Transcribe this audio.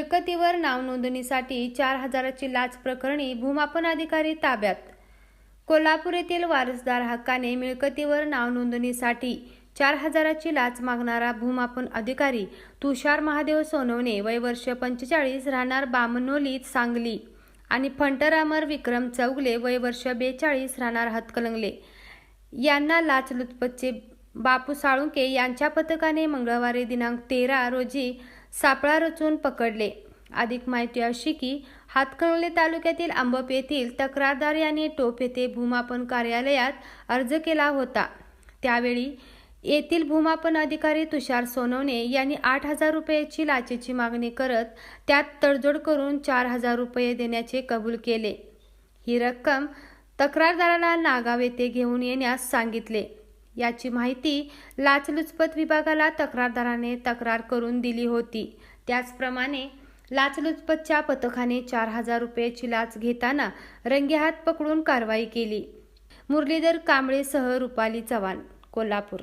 मिळकतीवर नाव नोंदणीसाठी चार हजाराची लाच प्रकरणी भूमापन अधिकारी ताब्यात. कोल्हापूर येथील वारसदार हक्काने मिळकतीवर नाव नोंदणीसाठी चार हजाराची लाच मागणारा भूमापन अधिकारी तुषार महादेव सोनवणे वय वर्ष पंचेचाळीस राहणार बामनोली सांगली आणि फंटरामर विक्रम चौगले वय वर्ष बेचाळीस राहणार हातकलंगले. यांना लाचलुचपतचे बापू साळुंके यांच्या पथकाने मंगळवारी दिनांक तेरा रोजी सापळा रचून पकडले. अधिक माहिती अशी की हातकणंगले तालुक्यातील आंबप येथील तक्रारदार यांनी टोप येथे भूमापन कार्यालयात अर्ज केला होता. त्यावेळी येथील भूमापन अधिकारी तुषार सोनवणे यांनी आठ हजार रुपयाची लाचेची मागणी करत त्यात तडजोड करून चार हजार रुपये देण्याचे कबूल केले. ही रक्कम तक्रारदाराला नागाव येथे घेऊन येण्यास सांगितले. याची माहिती लाचलुचपत विभागाला तक्रारदाराने तक्रार करून दिली होती. त्याचप्रमाणे लाचलुचपतच्या पथकाने चार हजार रुपयाची लाच घेताना रंगेहात पकडून कारवाई केली. मुरलीधर कांबळेसह रुपाली चव्हाण कोल्हापूर.